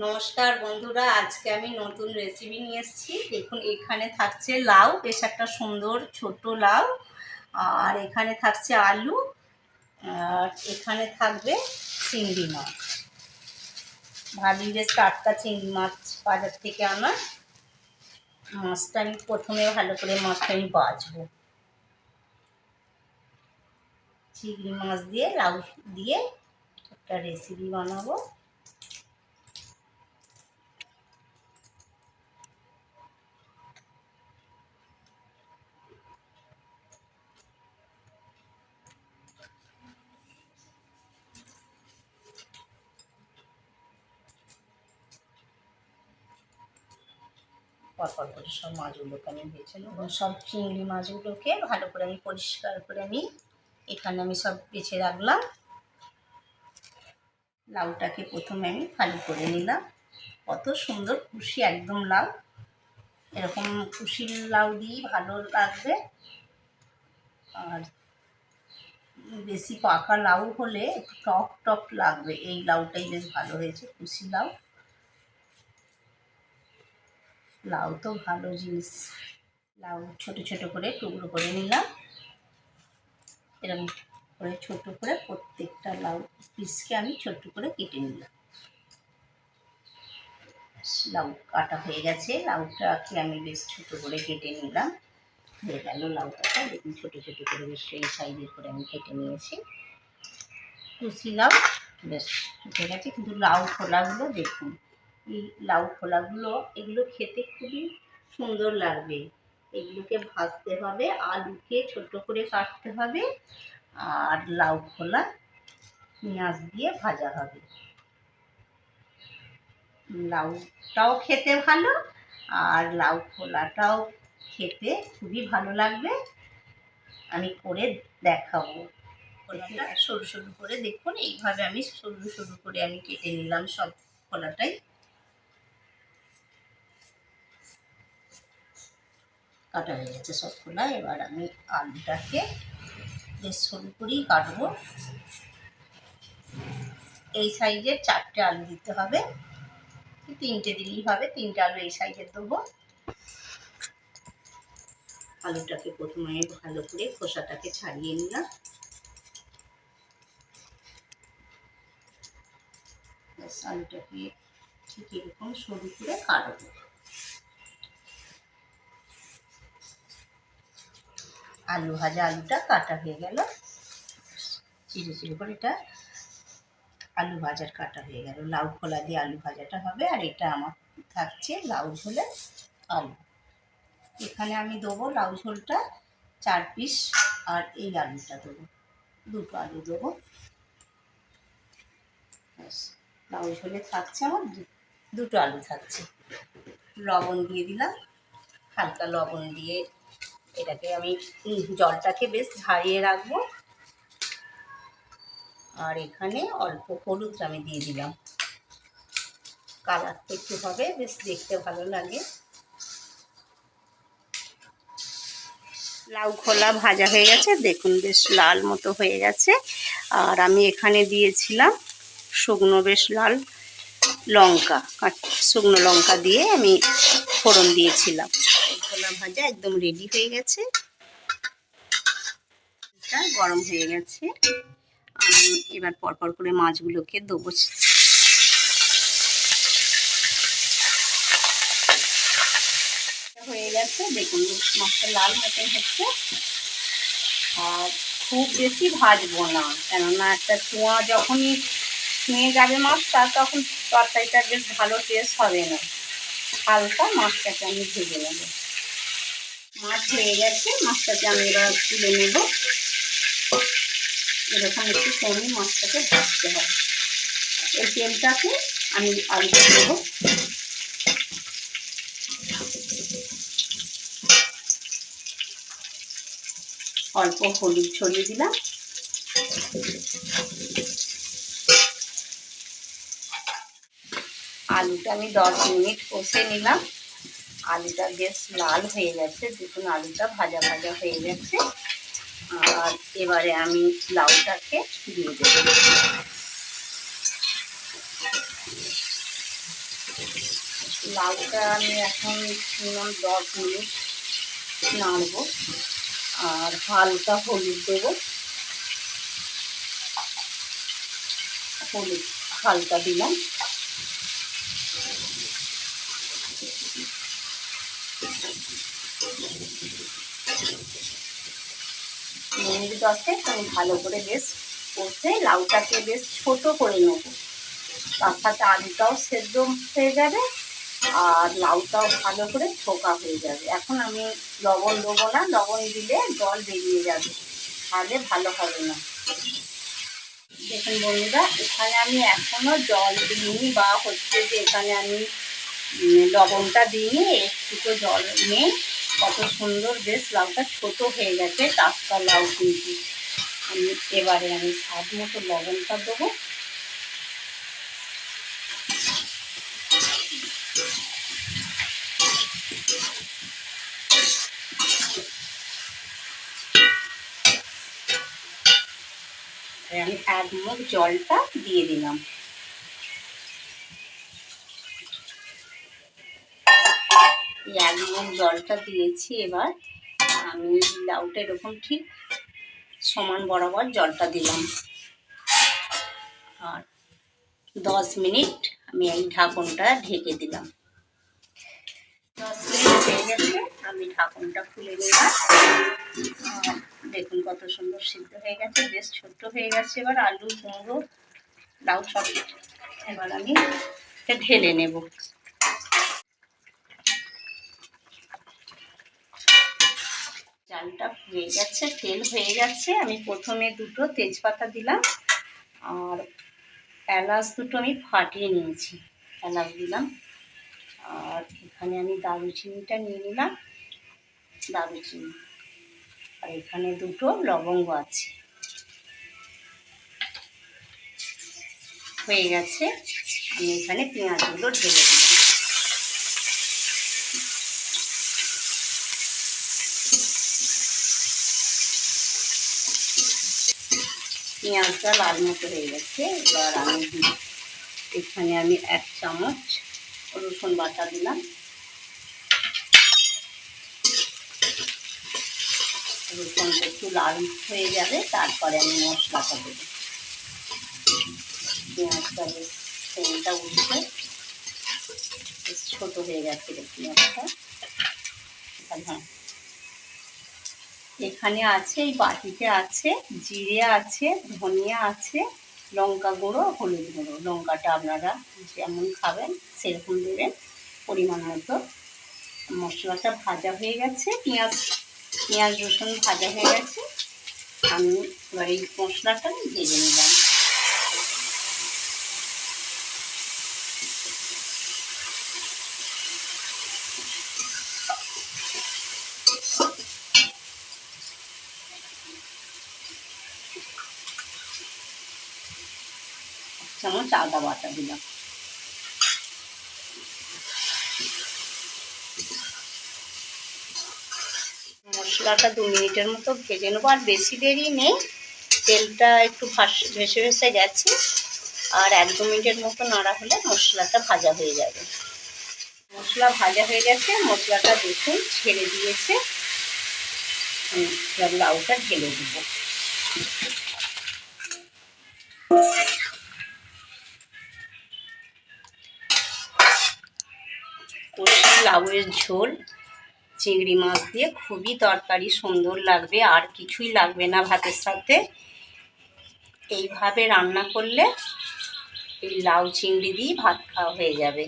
নমস্কার বন্ধুরা, আজকে আমি নতুন রেসিপি নিয়ে এসেছি। দেখুন, এখানে থাকছে লাউ, বেশ একটা সুন্দর ছোট লাউ, আর এখানে থাকছে আলু, আর এখানে থাকবে চিংড়ি মাছ। ভাবি বেশ টাটকা চিংড়ি মাছ বাজার থেকে আনা। মাছটা আমি প্রথমে ভালো করে মাছটা আমি বাছবো চিংড়ি মাছ দিয়ে, লাউ দিয়ে একটা রেসিপি বানাবো। পরপর করে সব মাছগুলোকে আমি বেছে নেব। সব চিংড়ি মাছগুলোকে ভালো করে আমি পরিষ্কার করে আমি এখানে আমি সব বেছে রাখলাম। লাউটাকে প্রথমে আমি ভালো করে নিলাম। কত সুন্দর খুশি একদম লাউ। এরকম খুশির লাউ দিয়েই ভালো লাগবে। আর বেশি পাকা লাউ হলে টক টক লাগবে। এই লাউটাই বেশ ভালো হয়েছে খুশি লাউ। লাউ তো ভালো জিনিস। লাউ ছোট ছোট করে টুকরো করে নিলাম। এরকম করে ছোট করে প্রত্যেকটা লাউ পিসকে আমি ছোট করে কেটে নিলাম। লাউ কাটা হয়ে গেছে। লাউটাকে আমি বেশ ছোট করে কেটে নিলাম। হয়ে গেল লাউটাকে দেখুন ছোট ছোট করে বেশ এই সাইজের করে আমি কেটে নিয়েছি। কুচি লাউ বেশ উঠে গেছে। কিন্তু লাউ খোলাগুলো দেখুন লাউ খোলাগুলো এগুলো খেতে খুবই সুন্দর লাগবে। এগুলোকে ভাজতে হবে, আলুকে ছোট করে কাটতে হবে, আর লাউ খোলা পেঁয়াজ দিয়ে ভাজা হবে। লাউটাও খেতে ভালো, আর লাউ খোলাটাও খেতে খুবই ভালো লাগবে। আমি করে দেখাবো। খোলাটা সরু সরু করে দেখুন, এইভাবে আমি সরু সরু করে আমি কেটে নিলাম সব খোলাটাই কাটা হয়ে গেছে সব খোলা। এবার আমি আলুটাকে বেশ সরু করেই কাটবো। এই সাইজের চারটে আলু দিতে হবে। তিনটে দিলেই হবে, তিনটে আলু এই সাইজের দেবো। আলুটাকে প্রথমে ভালো করে খোসাটাকে ছাড়িয়ে নিলাম। আলুটাকে ঠিক এরকম সরু করে কাটবো। আলু, ভাজা আলুটা কাটা হয়ে গেল। চিড়ে চিড়ে করে এটা আলু ভাজার কাটা হয়ে গেল। লাউ খোলা দিয়ে আলু ভাজাটা হবে আর এটা আমার থাকছে লাউ ঝোলে আলু। এখানে আমি দেবো লাউ ঝোলটা চার পিস আর এই আলুটা দেবো। দুটো আলু দেবো। লাউ ঝোলে থাকছে আমার দুটো আলু থাকছে। লবণ দিয়ে দিলাম। হালকা লবণ দিয়ে এটাকে আমি জলটাকে বেশ ঝারিয়ে রাখব। আর এখানে অল্প হলুদ আমি দিয়ে দিলাম। কালারটা একটু হবে, বেশ দেখতে ভালো লাগে। লাউ খোলা ভাজা হয়ে গেছে, দেখুন বেশ লাল মতো হয়ে গেছে। আর আমি এখানে দিয়েছিলাম শুকনো বেশ লাল লঙ্কা শুকনো লঙ্কা দিয়ে আমি ফোড়ন দিয়েছিলাম। খোলা ভাজা একদম রেডি হয়ে গেছে। গরম হয়ে গেছে। আমি এবার পরপর করে মাছগুলোকে দেবো। হয়ে গেছে। দেখুন, মাছটা লাল মতন হচ্ছে। আর খুব বেশি ভাজবো না, কেননা একটা চুঁয়া যখনই ছুঁয়ে যাবে মাছটা, তখন তরকারিটা বেশ ভালো টেস্ট হবে না। হালকা মাছটাকে আমি ভেজে নেব। মাছ হয়ে গেছে, মাছটাকে আমি এবার তুলে নেব। এরকম একটু কমই মাছটাকে ভাজতে হবে। এই তেলটাকে আমি আলু দেব। অল্প হলুদ ছড়িয়ে দিলাম। আলুটা আমি দশ মিনিট কষে নিলাম। আলুটা বেশ লাল হয়ে গেছে, দেখুন আলুটা ভাজা ভাজা হয়ে গেছে। আর এবারে আমি লাউটাকে দিয়ে দেব। লাউটা আমি এখন মিনিমাম দশ মিনিট নাড়বো। আর হালকা হলুদ দেবো। হলুদ হালকা দিলাম। মিনিট দশে আমি ভালো করে বেশ কষে লাউটাকে বেশ ছোট করে নেব। তার সাথে আলুটাও সেদ্ধ হয়ে যাবে আর লাউটাও ভালো করে ছোকা হয়ে যাবে। এখন আমি লবণ দেবো না, লবণ দিলে জল বেরিয়ে যাবে, তাহলে ভালো হবে না। দেখুন বন্ধুরা, এখানে আমি এখনও জল দিইনি বা হচ্ছে যে এখানে আমি লবণটা দিইনি একটু জল নেই। কত সুন্দর বেশ লাউটা ছোট হয়ে গেছে, টাটকা লাউ কিন্তু। আমি এবারে আমি স্বাদ মতো লবণটা দেবো। আমি এক মুখ জলটা দিয়ে দিলাম। এক মুখ জলটা দিয়েছি এবার। আমি লাউটা এরকম ঠিক সমান বরাবর জলটা দিলাম। আর দশ মিনিট আমি এই ঢাকনটা ঢেকে দিলাম। দশ মিনিট হয়ে গেছে, আমি ঢাকনটা খুলে নিলাম। দেখুন কত সুন্দর সিদ্ধ হয়ে গেছে, বেশ ছোট্ট হয়ে গেছে। এবার আলু, কুমড়ো, লাউ সব এবার আমি ঢেলে নেব। চালটা হয়ে গেছে, তেল হয়ে গেছে। আমি প্রথমে দুটো তেজপাতা দিলাম, আর এলাচ দুটো আমি ফাটিয়ে নিয়েছি, এলাচ দিলাম। আর এখানে আমি দারুচিনিটা নিয়ে নিলাম, দারুচিনি। আর এখানে দুটো লবঙ্গ আছে। হয়ে গেছে, আমি এখানে পেঁয়াজগুলো ঢেলে দিলাম। পেঁয়াজটা লাল মতো হয়ে গেছে। এবার আমি এখানে আমি এক চামচ রসুন বাটা দিলাম। রসুনটা একটু লাল হয়ে যাবে, তারপরে আমি মশলাটা দেবো। পেঁয়াজটা তেলটা উঠছে। বেশ ছোটো হয়ে গেছে পেঁয়াজটা হ্যাঁ এখানে আছে, এই বাটিতে আছে, জিরে আছে, ধনিয়া আছে, লঙ্কা গুঁড়ো, হলুদ গুঁড়ো। লঙ্কাটা আপনারা যেমন খাবেন, সেরকম দেবেন। পরিমাণ মতো। মশলাটা ভাজা হয়ে গেছে, পেঁয়াজ পেঁয়াজ রসুন ভাজা হয়ে গেছে। আমি এবার এই মশলাটা ভেজে নিলাম। এক চামচ আদা বাটা দিলাম। মশলাটা দু মিনিটের মতো ভেজে নেব, আর বেশি দেরি নেই। তেলটা একটু ভাস, ভেসে ভেসে গেছে, আর এক দু মিনিটের মতো নাড়া হলে মশলাটা ভাজা হয়ে যাবে। মশলা ভাজা হয়ে গেছে, মশলাটা দেখুন ছেড়ে দিয়েছে। লাউটা ঢেলে দেবো। কষি ঝোল। চিংড়ি মাছ দিয়ে খুবই তরকারি সুন্দর লাগবে, আর কিছুই লাগবে না ভাতের সাথে। এইভাবে রান্না করলে এই লাউ চিংড়ি দিয়ে ভাত খাওয়া হয়ে যাবে।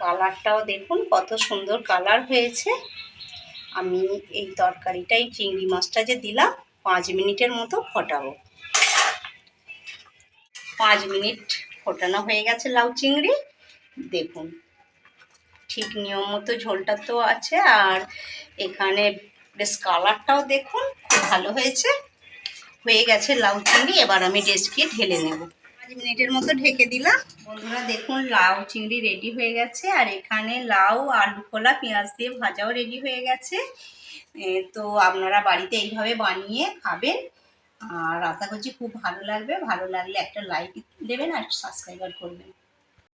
কালারটাও দেখুন, কত সুন্দর কালার হয়েছে। আমি এই তরকারিটাই চিংড়ি মাছটা যে দিলাম, পাঁচ মিনিটের মতো ফোটাবো। পাঁচ মিনিট ফোটানো হয়ে গেছে লাউ চিংড়ি। দেখুন। ঠিক নিয়ম মতো ঝোলটা তো আছে আর এখানে বেশ কালারটাও দেখুন, খুব ভালো হয়েছে। হয়ে গেছে লাউ চিংড়ি, এবার আমি ডেস্কে ঢেলে নেব। পাঁচ মিনিটের মতো ঢেকে দিলাম। বন্ধুরা দেখুন, লাউ চিংড়ি রেডি হয়ে গেছে আর এখানে লাউ, আলু খোলা, পেঁয়াজ দিয়ে ভাজাও রেডি হয়ে গেছে। তো আপনারা বাড়িতে এইভাবে বানিয়ে খাবেন। আর আশা করছি খুব ভালো লাগবে। ভালো লাগলে একটা লাইক দেবেন আর সাবস্ক্রাইবার করবেন।